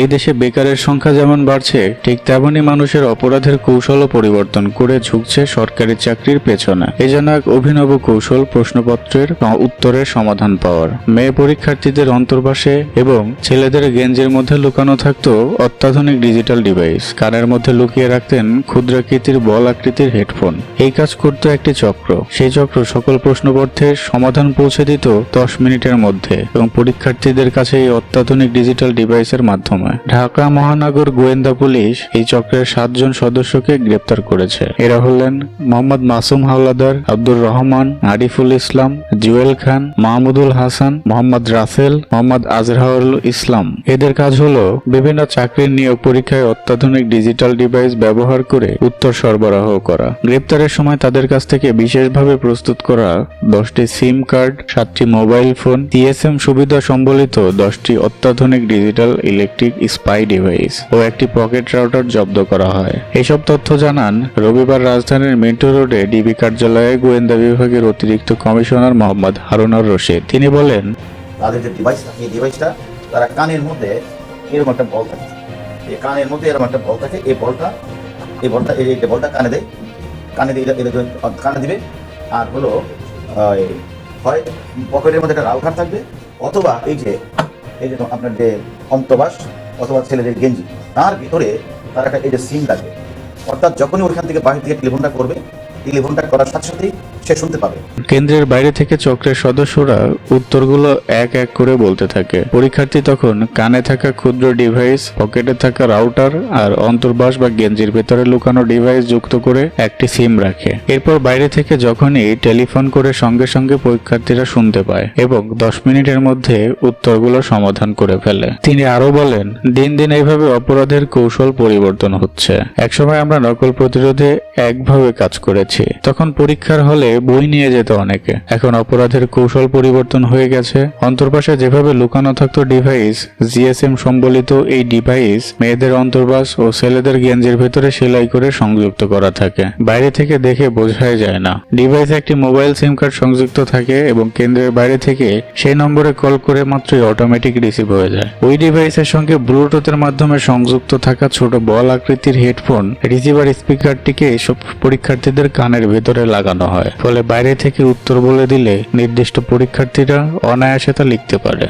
এই দেশে বেকারের সংখ্যা যেমন বাড়ছে, ঠিক তেমনই মানুষের অপরাধের কৌশলও পরিবর্তন করে ঝুঁকছে সরকারি চাকরির পেছনে। এই যেন এক অভিনব কৌশল প্রশ্নপত্রের উত্তরের সমাধান পাওয়ার। মেয়ে পরীক্ষার্থীদের অন্তর্বাসে এবং ছেলেদের গেঞ্জের মধ্যে লুকানো থাকতো অত্যাধুনিক ডিজিটাল ডিভাইস। কানের মধ্যে লুকিয়ে রাখতেন ক্ষুদ্রাকৃতির বল আকৃতির হেডফোন। এই কাজ করতো একটি চক্র। সেই চক্র সকল প্রশ্নপত্রের সমাধান পৌঁছে দিত দশ মিনিটের মধ্যে এবং পরীক্ষার্থীদের কাছে এই অত্যাধুনিক ডিজিটাল ডিভাইসের মাধ্যমে। ঢাকা মহানগর গোয়েন্দা পুলিশ এই চক্রের সাতজন সদস্যকে গ্রেপ্তার করেছে। এরা হলেন মোহাম্মদ মাসুম হাওলাদার, আব্দুর রহমান, আরিফুল ইসলাম, জুয়েল খান, মাহমুদুল হাসান, মোহাম্মদ রাসেল, মোহাম্মদ আজহারুল ইসলাম। এদের কাজ হলো বিভিন্ন চাকরির নিয়োগ পরীক্ষায় অত্যাধুনিক ডিজিটাল ডিভাইস ব্যবহার করে উত্তর সরবরাহ করা। গ্রেপ্তারের সময় তাদের কাছ থেকে বিশেষভাবে প্রস্তুত করা দশটি সিম কার্ড, সাতটি মোবাইল ফোন, টিএসএম সুবিধা সম্বলিত দশটি অত্যাধুনিক ডিজিটাল ইলেকট্রিক স্পাই ডিভাইস ও একটি পকেট রাউটার জব্দ করা হয়। এসব তথ্য জানান রবিবার রাজধানীর মিন্টু রোডে ডিবি কার্যালয়ে গোয়েন্দা বিভাগের অতিরিক্ত কমিশনার মোহাম্মদ হারুনার রশিদ। তিনি বলেন, তাদের যে ডিভাইস এই ডিভাইসটা তারা কানের মধ্যে এরকম একটা বল থাকে। এই কানের মধ্যে এরকম একটা বল থাকে, এই বলটা এই বলটা এই বলটা কানে দেয়, কানে দিয়ে কানে দিবে, আর হলো হয় পকেটের মধ্যে একটা রাউটার থাকবে, অথবা এই যে এই যে আপনার যে অন্তবাস অথবা ছেলেদের গেঞ্জি, তার ভিতরে তার একটা এই যে সিম লাগবে অর্থাৎ যখনই ওইখান থেকে বাহির থেকে টেলিফোনটা করবে টেলিফোনটা করার সাথে সাথেই সে শুনতে পাবে। কেন্দ্রের বাইরে থেকে চক্রের সদস্যরা উত্তরগুলো এক এক করে বলতে থাকে। পরীক্ষার্থী তখন কানে থাকা ক্ষুদ্র ডিভাইস, পকেটে থাকা রাউটার আর অন্তর্বাস বা গেঞ্জির ভেতরে লুকানো ডিভাইস যুক্ত করে একটি সিম রাখে। এরপর বাইরে থেকে যখনই টেলিফোন করে সঙ্গে সঙ্গে পরীক্ষার্থীরা শুনতে পায় এবং দশ মিনিটের মধ্যে উত্তরগুলো সমাধান করে ফেলে। তিনি আরও বলেন, দিন দিন এইভাবে অপরাধের কৌশল পরিবর্তন হচ্ছে। একসময় আমরা নকল প্রতিরোধে একভাবে কাজ করেছি। তখন পরীক্ষার হলে বই নিয়ে যেত অনেকে। এখন অপরাধের কৌশল পরিবর্তন হয়ে গেছে। অন্তর্বাসে যেভাবে লুকানো থাকতো ডিভাইস জিএসএম সম্বলিত এই ডিভাইস মেয়েদের অন্তর্বাস ও ছেলেদের গেঞ্জের ভেতরে সেলাই করে সংযুক্ত করা থাকে। বাইরে থেকে দেখে বোঝাই যায় না। ডিভাইসে একটি মোবাইল সিম কার্ড সংযুক্ত থাকে এবং কেন্দ্রের বাইরে থেকে সেই নম্বরে কল করে মাত্রই অটোমেটিক রিসিভ হয়ে যায়। ওই ডিভাইসের সঙ্গে ব্লুটুথের মাধ্যমে সংযুক্ত থাকা ছোট বল আকৃতির হেডফোন রিসিভার স্পিকারটিকে এসব পরীক্ষার্থীদের কানের ভেতরে লাগানো হয়। ফলে বাইরে থেকে উত্তর বলে দিলে নির্দিষ্ট পরীক্ষার্থীরা অনায়াসে তা লিখতে পারে